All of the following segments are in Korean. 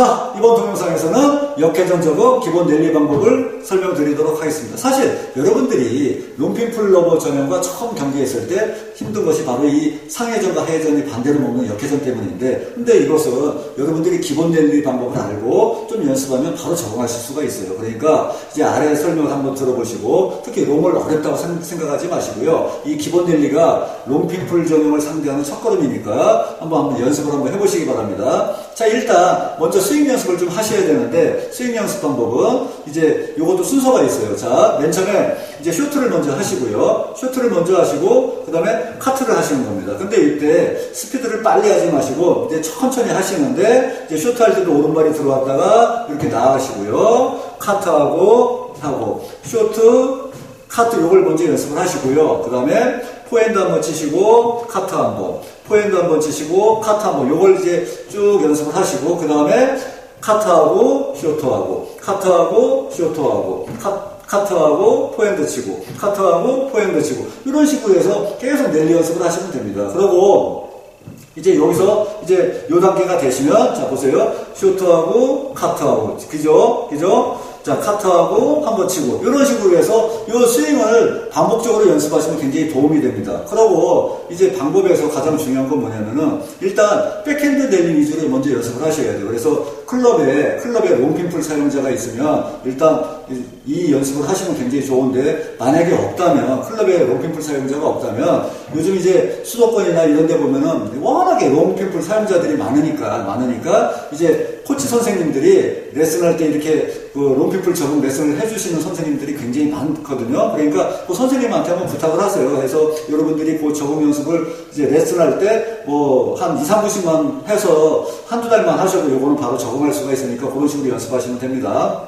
자, 이번 동영상에서는 역회전 적어 기본 랠리 방법을 설명드리도록 하겠습니다. 사실 여러분들이 롱핀풀 러버 전형과 처음 경기했을 때 힘든 것이 바로 이 상회전과 하회전이 반대로 먹는 역회전 때문인데 근데 이것은 여러분들이 기본 랠리 방법을 알고 좀 연습하면 바로 적응하실 수가 있어요. 그러니까 이제 아래 설명을 한번 들어보시고 특히 롱을 어렵다고 생각하지 마시고요. 이 기본 랠리가 롱핀풀 전형을 상대하는 첫걸음이니까 한번 한번 연습을 한번 해보시기 바랍니다. 자 일단 먼저 스윙 연습을 좀 하셔야 되는데 스윙 연습 방법은 이제 요것도 순서가 있어요. 자, 맨 처음에 이제 쇼트를 먼저 하시고요. 쇼트를 먼저 하시고 그다음에 카트를 하시는 겁니다. 근데 이때 스피드를 빨리 하지 마시고 이제 천천히 하시는데 이제 쇼트 할 때도 오른발이 들어왔다가 이렇게 나가시고요. 카트하고 하고 쇼트 카트 요걸 먼저 연습을 하시고요. 그 다음에 포핸드 한번 치시고 카트 한번 포핸드 한 번 치시고 카트 한번 요걸 이제 쭉 연습을 하시고 그 다음에 카트하고 쇼트하고 카트하고 쇼트하고 카트하고 포핸드 치고 카트하고 포핸드 치고 이런 식으로 해서 계속 랠리 연습을 하시면 됩니다. 그리고 이제 여기서 이제 요 단계가 되시면 자 보세요. 쇼트하고 카트하고 그죠? 그죠 자, 카트하고 한 번 치고 이런 식으로 해서 이 스윙을 반복적으로 연습하시면 굉장히 도움이 됩니다. 그리고 이제 방법에서 가장 중요한 건 뭐냐면은 일단 백핸드 랠리 위주로 먼저 연습을 하셔야 돼요. 그래서 클럽에 클럽에 롱핀풀 사용자가 있으면 일단 이 연습을 하시면 굉장히 좋은데 만약에 없다면 클럽에 롱핀풀 사용자가 없다면 요즘 이제 수도권이나 이런 데 보면은 워낙에 롱핀풀 사용자들이 많으니까 많으니까 이제 코치 선생님들이 레슨할 때 이렇게 그 롱피플 적응 레슨을 해주시는 선생님들이 굉장히 많거든요. 그러니까 그 선생님한테 한번 부탁을 하세요. 그래서 여러분들이 그 적응 연습을 이제 레슨할 때 뭐 한 2, 3분씩만 해서 한두 달만 하셔도 요거는 바로 적응 할 수가 있으니까 그런 식으로 연습하시면 됩니다.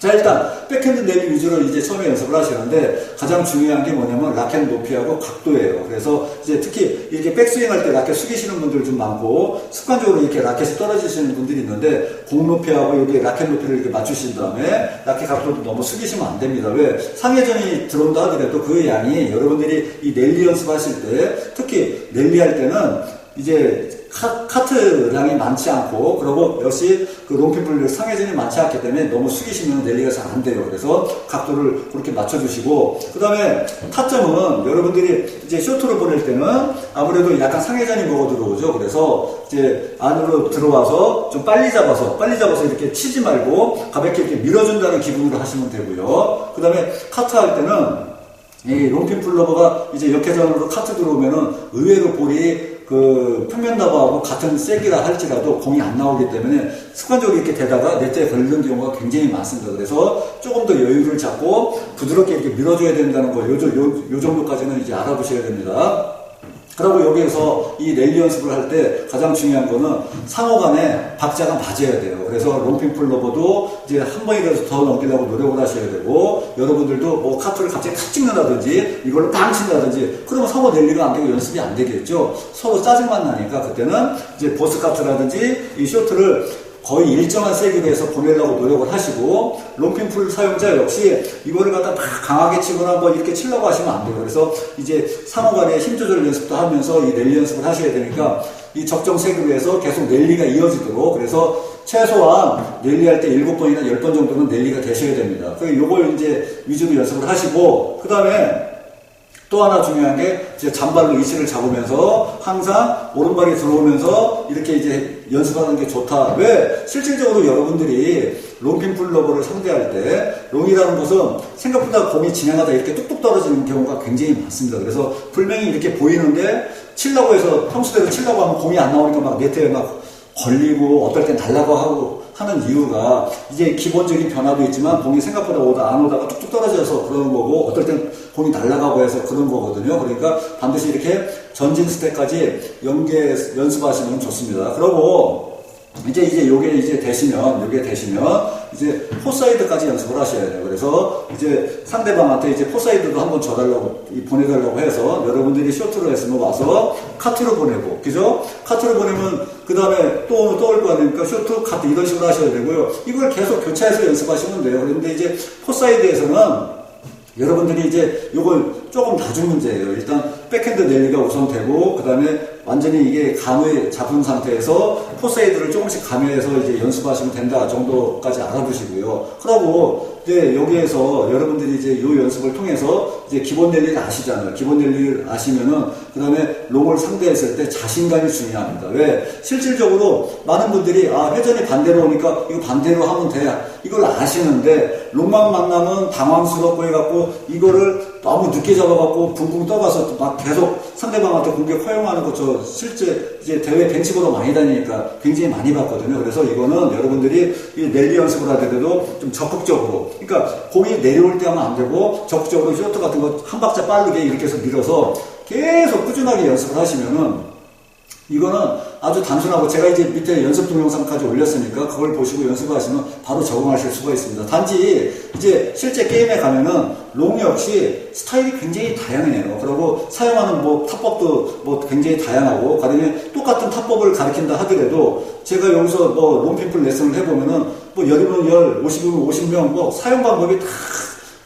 자 일단 백핸드 내비 위주로 이제 처음에 연습을 하시는데 가장 중요한 게 뭐냐면 라켓 높이하고 각도예요. 그래서 이제 특히 이렇게 백스윙 할 때 라켓 숙이시는 분들 좀 많고 습관적으로 이렇게 라켓이 떨어지시는 분들이 있는데 공 높이하고 여기 라켓 높이를 이렇게 맞추신 다음에 라켓 각도도 너무 숙이시면 안 됩니다. 왜 상회전이 들어온다 하더라도 그 양이 여러분들이 이 랠리 연습하실 때 특히 랠리 할 때는 이제 카, 트량이 많지 않고 그리고 역시 그 롱핀플 상해전이 많지 않기 때문에 너무 숙이시면 랠리가 잘 안 돼요. 그래서 각도를 그렇게 맞춰주시고 그 다음에 타점은 여러분들이 이제 쇼트로 보낼 때는 아무래도 약간 상해전이 먹어 들어오죠. 그래서 이제 안으로 들어와서 좀 빨리 잡아서 빨리 잡아서 이렇게 치지 말고 가볍게 이렇게 밀어준다는 기분으로 하시면 되고요. 그 다음에 카트 할 때는 이 롱핀 플러버가 이제 역회전으로 카트 들어오면은 의외로 볼이 그 평면 나바하고 같은 세기라 할지라도 공이 안 나오기 때문에 습관적으로 이렇게 되다가 네트에 걸리는 경우가 굉장히 많습니다. 그래서 조금 더 여유를 잡고 부드럽게 이렇게 밀어줘야 된다는 거, 요, 요, 요 정도까지는 이제 알아두셔야 됩니다. 그리고 여기에서 이 랠리 연습을 할 때 가장 중요한 거는 상호 간에 박자가 맞아야 돼요. 그래서 롱핀 플러버도 이제 한 번이라도 더 넘기려고 노력을 하셔야 되고 여러분들도 뭐 카트를 갑자기 탁 찍는다든지 이걸로 빵 친다든지 그러면 상호 랠리가 안 되고 연습이 안 되겠죠. 서로 짜증만 나니까 그때는 이제 보스 카트라든지 이 쇼트를 거의 일정한 세기로 해서 보내려고 노력을 하시고 롱핀풀 사용자 역시 이거를 갖다 막 강하게 치거나 뭐 이렇게 치려고 하시면 안 돼요. 그래서 이제 상호간의 힘 조절 연습도 하면서 이 랠리 연습을 하셔야 되니까 이 적정 세기로 해서 계속 랠리가 이어지도록 그래서 최소한 랠리할 때 7번이나 10번 정도는 랠리가 되셔야 됩니다. 그 요걸 이제 위주로 연습을 하시고 그 다음에 또 하나 중요한 게 이제 잔발로 이치를 잡으면서 항상 오른발이 들어오면서 이렇게 이제 연습하는 게 좋다. 왜? 실질적으로 여러분들이 롱핀 풀러버를 상대할 때 롱이라는 것은 생각보다 공이 진행하다 이렇게 뚝뚝 떨어지는 경우가 굉장히 많습니다. 그래서 불명이 이렇게 보이는데 칠라고 해서 평소대로 칠라고 하면 공이 안 나오니까 막 네트에 막 걸리고 어떨 땐 달라고 하고 하는 이유가 이제 기본적인 변화도 있지만 공이 생각보다 오다 안 오다가 뚝뚝 떨어져서 그러는 거고 어떨 땐 공이 날아가고 해서 그런 거거든요. 그러니까 반드시 이렇게 전진 스텝까지 연계 연습하시면 좋습니다. 그리고 이제 이제 요게 이제 되시면 요게 되시면 이제 포사이드까지 연습을 하셔야 돼요. 그래서 이제 상대방한테 이제 포사이드도 한번 줘달라고 보내달라고 해서 여러분들이 쇼트로 했으면 와서 카트로 보내고 그죠? 카트로 보내면 그 다음에 또 떠올 거 아닙니까? 쇼트 카트 이런 식으로 하셔야 되고요. 이걸 계속 교차해서 연습하시면 돼요. 그런데 이제 포사이드에서는 여러분들이 이제 이걸 조금 다준 문제예요. 일단 백핸드 랠리가 우선 되고 그 다음에 완전히 이게 감을 잡은 상태에서 포세이드를 조금씩 감해서 이제 연습하시면 된다 정도까지 알아두시고요. 그러고 이제 여기에서 여러분들이 이제 이 연습을 통해서 이제 기본 랠리를 아시잖아요. 기본 랠리를 아시면은 그 다음에 롱을 상대했을 때 자신감이 중요합니다. 왜? 실질적으로 많은 분들이 아 회전이 반대로 오니까 이거 반대로 하면 돼. 이걸 아시는데 롱만 만나면 당황스럽고 해갖고 이거를 너무 늦게 잡아갖고 붕붕 떠가서 막 계속 상대방한테 공격 허용하는 거 저 실제 이제 대회 벤치보다 많이 다니니까 굉장히 많이 봤거든요. 그래서 이거는 여러분들이 이 랠리 연습을 하더라도 좀 적극적으로 그러니까 공이 내려올 때 하면 안 되고 적극적으로 쇼트 같은 거 한 박자 빠르게 이렇게 해서 밀어서 계속 꾸준하게 연습을 하시면은 이거는 아주 단순하고 제가 이제 밑에 연습 동영상까지 올렸으니까 그걸 보시고 연습하시면 바로 적응하실 수가 있습니다. 단지 이제 실제 게임에 가면은 롱 역시 스타일이 굉장히 다양해요. 그리고 사용하는 뭐 탑법도 뭐 굉장히 다양하고 그다음에 똑같은 탑법을 가르친다 하더라도 제가 여기서 뭐 롱핀플 레슨을 해보면은 뭐 열이면 열, 50이면 50명 뭐 사용 방법이 다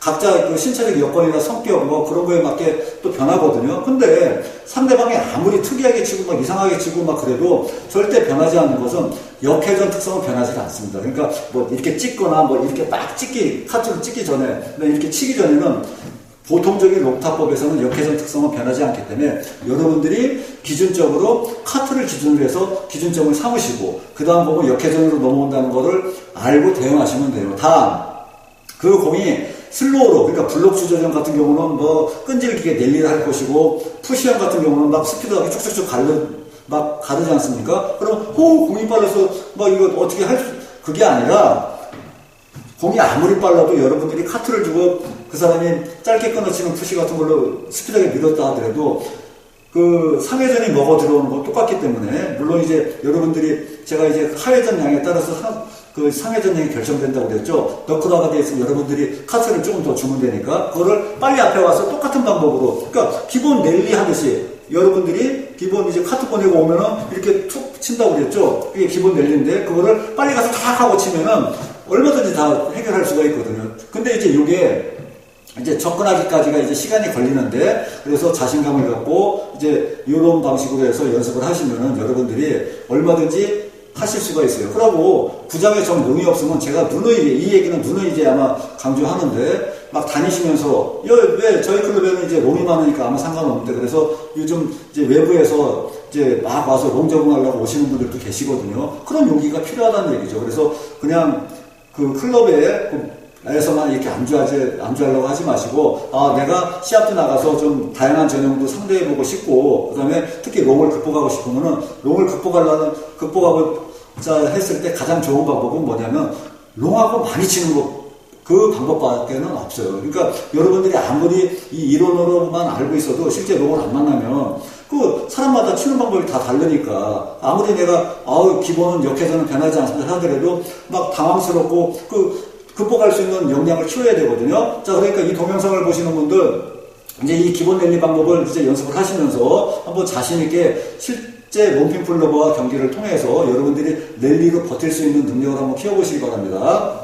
각자 그 신체적 여건이나 성격 뭐 그런 거에 맞게 또 변하거든요. 근데 상대방이 아무리 특이하게 치고 막 이상하게 치고 막 그래도 절대 변하지 않는 것은 역회전 특성은 변하지 않습니다. 그러니까 뭐 이렇게 찍거나 뭐 이렇게 딱 찍기 카트를 찍기 전에 이렇게 치기 전에는 보통적인 롱타법에서는 역회전 특성은 변하지 않기 때문에 여러분들이 기준적으로 카트를 기준으로 해서 기준점을 삼으시고 그 다음 보고 역회전으로 넘어온다는 것을 알고 대응하시면 돼요. 다음 그 공이 슬로우로 그러니까 블록 주저전 같은 경우는 뭐 끈질기게 랠리를 할 것이고 푸시형 같은 경우는 막 스피드하게 쭉쭉쭉 가르 막 가르지 않습니까? 그럼 호 공이 빨라서 막 이거 어떻게 할 수, 그게 아니라 공이 아무리 빨라도 여러분들이 카트를 주고 그 사람이 짧게 끊어치는 푸시 같은 걸로 스피드하게 밀었다 하더라도 그 상회전이 먹어 들어오는 거 똑같기 때문에 물론 이제 여러분들이 제가 이제 하회전 양에 따라서 상, 그 상회전 양이 결정된다고 그랬죠. 너클화가 돼 있으면 여러분들이 카트를 조금 더 주면 되니까 그거를 빨리 앞에 와서 똑같은 방법으로 그러니까 기본 랠리 하듯이 여러분들이 기본 이제 카트 보내고 오면은 이렇게 툭 친다고 그랬죠. 이게 기본 랠리인데 그거를 빨리 가서 탁 하고 치면은 얼마든지 다 해결할 수가 있거든요. 근데 이제 이게 이제 접근하기까지가 이제 시간이 걸리는데 그래서 자신감을 갖고 이제 이런 방식으로 해서 연습을 하시면은 여러분들이 얼마든지 하실 수가 있어요. 그러고 부장의 정 용이 없으면 제가 누누이 이 얘기는 누누이 이제 아마 강조하는데 막 다니시면서 왜 저희 클럽에는 이제 롱이 많으니까 아무 상관없는데 그래서 요즘 이제 외부에서 이제 막 와서 롱 적응하려고 오시는 분들도 계시거든요. 그런 용기가 필요하다는 얘기죠. 그래서 그냥 그 클럽에 에서만 이렇게 안주하지, 안주하려고 하지 마시고, 아, 내가 시합도 나가서 좀 다양한 전형도 상대해보고 싶고, 그 다음에 특히 롱을 극복하고 싶으면은, 롱을 극복하려는, 극복하고, 자, 했을 때 가장 좋은 방법은 뭐냐면, 롱하고 많이 치는 거, 그 방법밖에는 없어요. 그러니까 여러분들이 아무리 이 이론으로만 알고 있어도 실제 롱을 안 만나면 그 사람마다 치는 방법이 다 다르니까 아무리 내가 아우 기본은 역해서는 변하지 않습니다 하더라도 막 당황스럽고 그 극복할 수 있는 역량을 키워야 되거든요. 자, 그러니까 이 동영상을 보시는 분들, 이제 이 기본 랠리 방법을 이제 연습을 하시면서 한번 자신 있게 실제 롱핀 플러버와 경기를 통해서 여러분들이 랠리로 버틸 수 있는 능력을 한번 키워보시기 바랍니다.